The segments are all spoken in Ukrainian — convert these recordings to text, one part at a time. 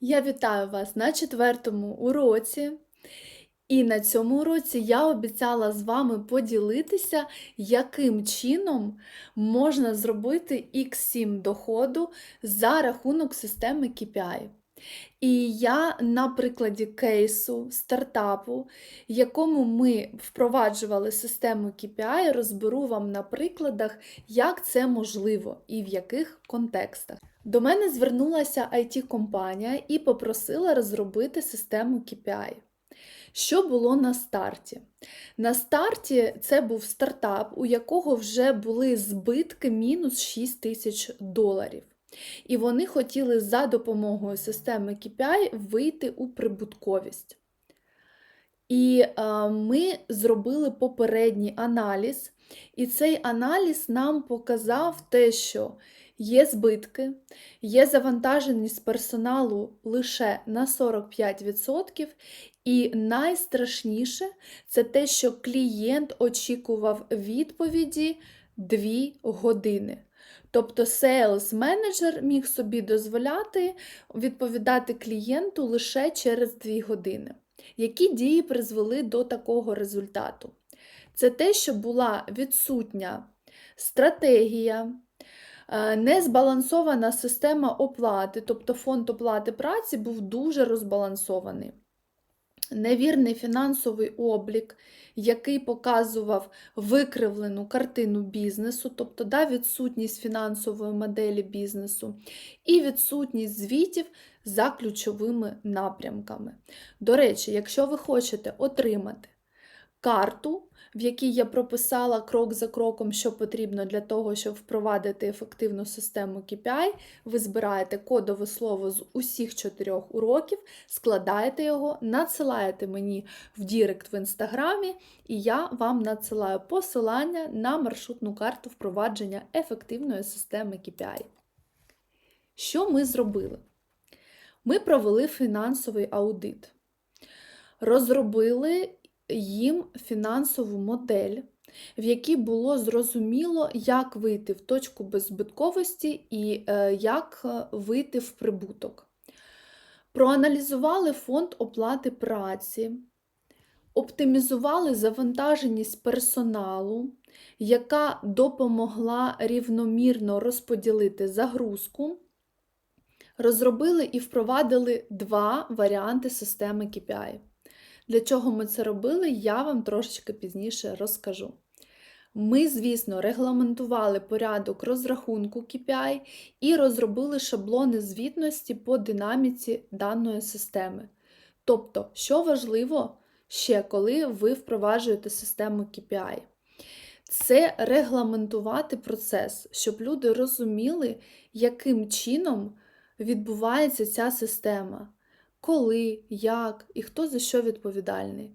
Я вітаю вас на четвертому уроці. І на цьому уроці я обіцяла з вами поділитися, яким чином можна зробити X7 доходу за рахунок системи KPI. І я на прикладі кейсу стартапу, якому ми впроваджували систему KPI, розберу вам на прикладах, як це можливо і в яких контекстах. До мене звернулася IT-компанія і попросила розробити систему KPI. Що було на старті? На старті це був стартап, у якого вже були збитки мінус 6 тисяч доларів. І вони хотіли за допомогою системи KPI вийти у прибутковість. І е, ми зробили попередній аналіз, і цей аналіз нам показав те, що є збитки, є завантаженість персоналу лише на 45%, і найстрашніше це те, що клієнт очікував відповіді 2 години. Тобто сейлс менеджер міг собі дозволяти відповідати клієнту лише через 2 години. Які дії призвели до такого результату? Це те, що була відсутня стратегія, незбалансована система оплати, тобто фонд оплати праці був дуже розбалансований. Невірний фінансовий облік, який показував викривлену картину бізнесу, тобто да, відсутність фінансової моделі бізнесу, і відсутність звітів за ключовими напрямками. До речі, якщо ви хочете отримати карту, в якій я прописала крок за кроком, що потрібно для того, щоб впровадити ефективну систему KPI, ви збираєте кодове слово з усіх чотирьох уроків, складаєте його, надсилаєте мені в Дірект в інстаграмі, і я вам надсилаю посилання на маршрутну карту впровадження ефективної системи KPI. Що ми зробили? Ми провели фінансовий аудит, розробили їм фінансову модель, в якій було зрозуміло, як вийти в точку беззбитковості і е, як е, вийти в прибуток. Проаналізували фонд оплати праці, оптимізували завантаженість персоналу, яка допомогла рівномірно розподілити загрузку. Розробили і впровадили два варіанти системи KPI. Для чого ми це робили, я вам трошечки пізніше розкажу. Ми, звісно, регламентували порядок розрахунку KPI і розробили шаблони звітності по динаміці даної системи. Тобто, що важливо ще, коли ви впроваджуєте систему KPI, це регламентувати процес, щоб люди розуміли, яким чином відбувається ця система коли, як і хто за що відповідальний.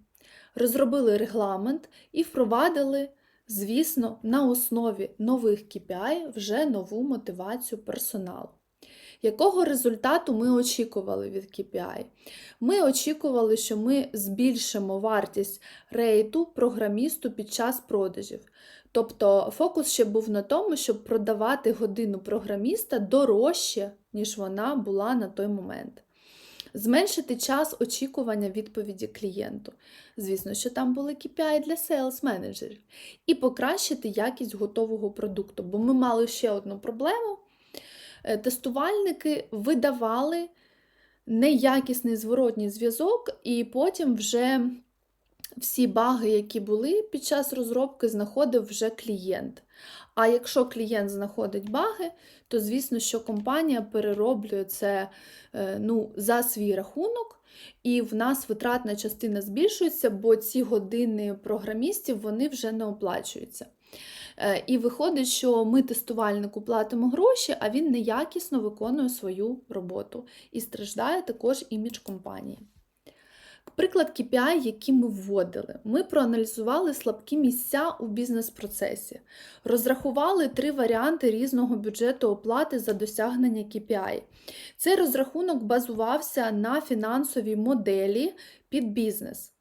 Розробили регламент і впровадили, звісно, на основі нових KPI вже нову мотивацію персоналу. Якого результату ми очікували від KPI? Ми очікували, що ми збільшимо вартість рейту програмісту під час продажів. Тобто фокус ще був на тому, щоб продавати годину програміста дорожче, ніж вона була на той момент зменшити час очікування відповіді клієнту. Звісно, що там були KPI для sales менеджерів і покращити якість готового продукту. Бо ми мали ще одну проблему. Е, тестувальники видавали неякісний зворотній зв'язок, і потім вже всі баги, які були під час розробки, знаходив вже клієнт. А якщо клієнт знаходить баги, то звісно, що компанія перероблює це е, ну, за свій рахунок, і в нас витратна частина збільшується, бо ці години програмістів вони вже не оплачуються. Е, і виходить, що ми тестувальнику платимо гроші, а він неякісно виконує свою роботу і страждає також імідж компанії. Приклад KPI, які ми вводили. Ми проаналізували слабкі місця у бізнес-процесі, розрахували три варіанти різного бюджету оплати за досягнення KPI. Цей розрахунок базувався на фінансовій моделі під бізнес.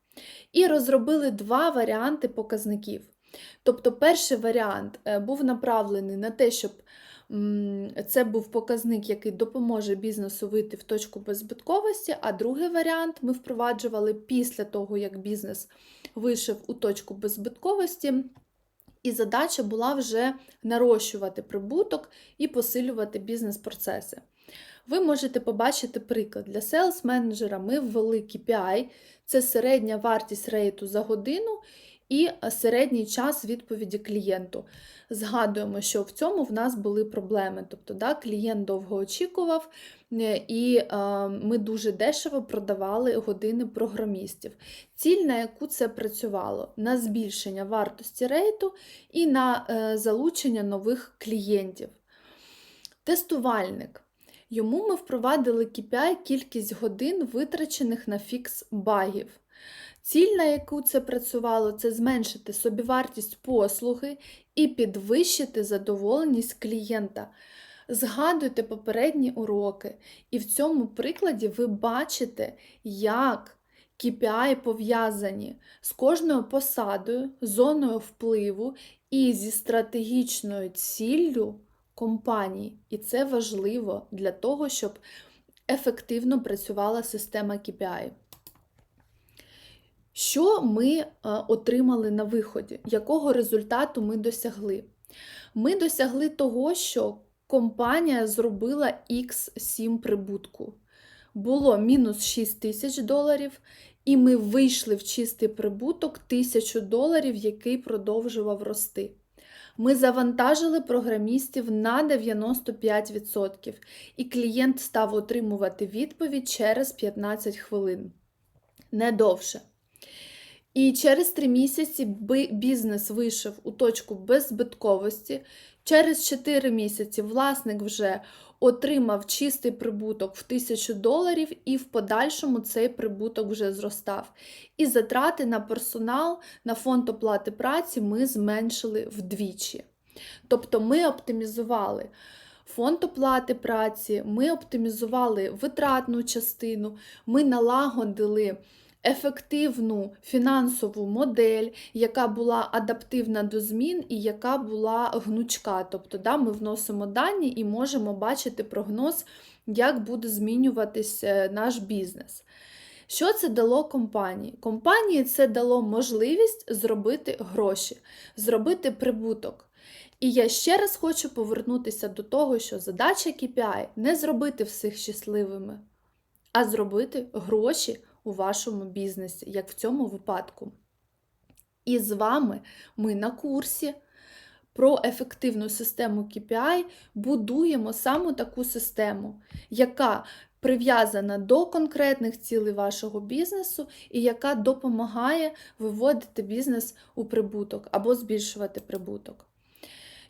І розробили два варіанти показників. Тобто, перший варіант е, був направлений на те, щоб це був показник, який допоможе бізнесу вийти в точку беззбитковості. А другий варіант ми впроваджували після того, як бізнес вийшов у точку беззбитковості. І задача була вже нарощувати прибуток і посилювати бізнес-процеси. Ви можете побачити приклад. Для селс-менеджера ми ввели KPI, це середня вартість рейту за годину і середній час відповіді клієнту. Згадуємо, що в цьому в нас були проблеми. Тобто, да, клієнт довго очікував, е, і е, ми дуже дешево продавали години програмістів. Ціль, на яку це працювало, на збільшення вартості рейту і на е, залучення нових клієнтів. Тестувальник. Йому ми впровадили KPI кількість годин, витрачених на фікс багів. Ціль, на яку це працювало, це зменшити собівартість послуги і підвищити задоволеність клієнта. Згадуйте попередні уроки, і в цьому прикладі ви бачите, як KPI пов'язані з кожною посадою, зоною впливу і зі стратегічною ціллю компанії. І це важливо для того, щоб ефективно працювала система KPI. Що ми е, отримали на виході? Якого результату ми досягли? Ми досягли того, що компанія зробила X7 прибутку. Було мінус 6 тисяч доларів, і ми вийшли в чистий прибуток 1000 доларів, який продовжував рости. Ми завантажили програмістів на 95%, і клієнт став отримувати відповідь через 15 хвилин. Не довше. І через 3 місяці бізнес вийшов у точку беззбитковості. Через 4 місяці власник вже отримав чистий прибуток в 1000 доларів, і в подальшому цей прибуток вже зростав. І затрати на персонал, на фонд оплати праці ми зменшили вдвічі. Тобто ми оптимізували. Фонд оплати праці, ми оптимізували витратну частину, ми налагодили ефективну фінансову модель, яка була адаптивна до змін і яка була гнучка. Тобто, да, ми вносимо дані і можемо бачити прогноз, як буде змінюватись е, наш бізнес. Що це дало компанії? Компанії це дало можливість зробити гроші, зробити прибуток. І я ще раз хочу повернутися до того, що задача KPI не зробити всіх щасливими, а зробити гроші у вашому бізнесі, як в цьому випадку. І з вами ми на курсі про ефективну систему KPI будуємо саме таку систему, яка прив'язана до конкретних цілей вашого бізнесу і яка допомагає виводити бізнес у прибуток або збільшувати прибуток.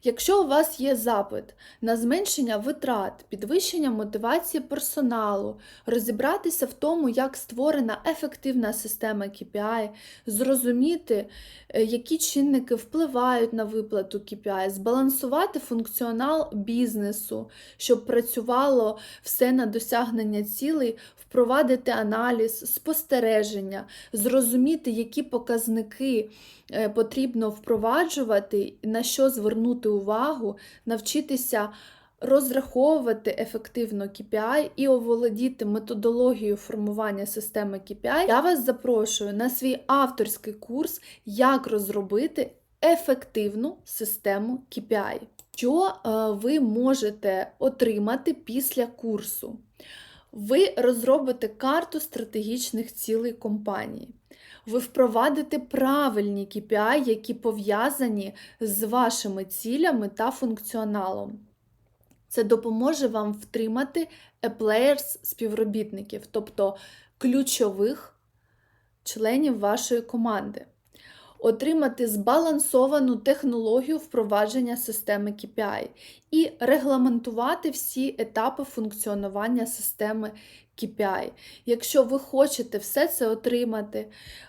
Якщо у вас є запит на зменшення витрат, підвищення мотивації персоналу, розібратися в тому, як створена ефективна система KPI, зрозуміти, е, які чинники впливають на виплату KPI, збалансувати функціонал бізнесу, щоб працювало все на досягнення цілей, впровадити аналіз, спостереження, зрозуміти, які показники е, потрібно впроваджувати, на що звернути увагу, навчитися розраховувати ефективно KPI і оволодіти методологією формування системи KPI, я вас запрошую на свій авторський курс, як розробити ефективну систему KPI. Що е, ви можете отримати після курсу? Ви розробите карту стратегічних цілей компанії. Ви впровадите правильні KPI, які пов'язані з вашими цілями та функціоналом. Це допоможе вам втримати players співробітників, тобто ключових членів вашої команди отримати збалансовану технологію впровадження системи KPI і регламентувати всі етапи функціонування системи KPI. Якщо ви хочете все це отримати,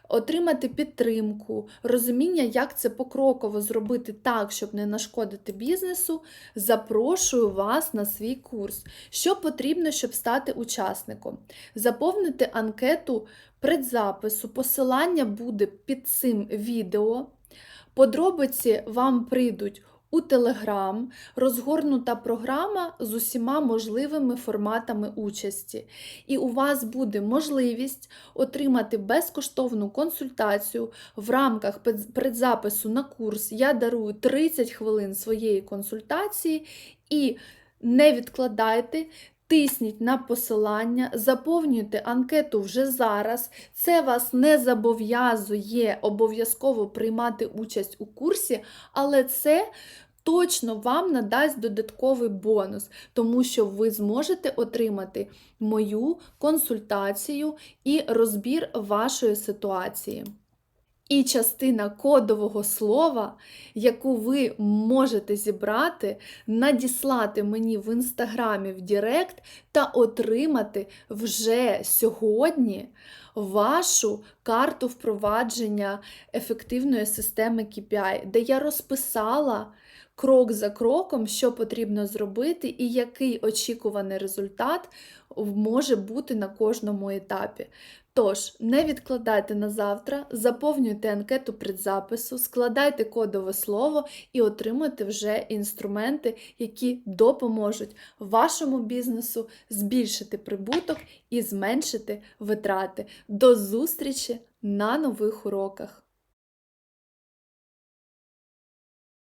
отримати підтримку, розуміння, як це покроково зробити так, щоб не нашкодити бізнесу, запрошую вас на свій курс. Що потрібно, щоб стати учасником? Заповнити анкету предзапису, посилання буде під цим відео. Подробиці вам прийдуть У Telegram розгорнута програма з усіма можливими форматами участі, і у вас буде можливість отримати безкоштовну консультацію в рамках предзапису на курс. Я дарую 30 хвилин своєї консультації і не відкладайте. Тисніть на посилання, заповнюйте анкету вже зараз. Це вас не зобов'язує обов'язково приймати участь у курсі, але це точно вам надасть додатковий бонус, тому що ви зможете отримати мою консультацію і розбір вашої ситуації. І частина кодового слова, яку ви можете зібрати, надіслати мені в інстаграмі в Директ та отримати вже сьогодні вашу карту впровадження ефективної системи KPI, де я розписала крок за кроком, що потрібно зробити, і який очікуваний результат може бути на кожному етапі. Тож, не відкладайте на завтра, заповнюйте анкету предзапису, складайте кодове слово і отримуйте вже інструменти, які допоможуть вашому бізнесу збільшити прибуток і зменшити витрати. До зустрічі на нових уроках!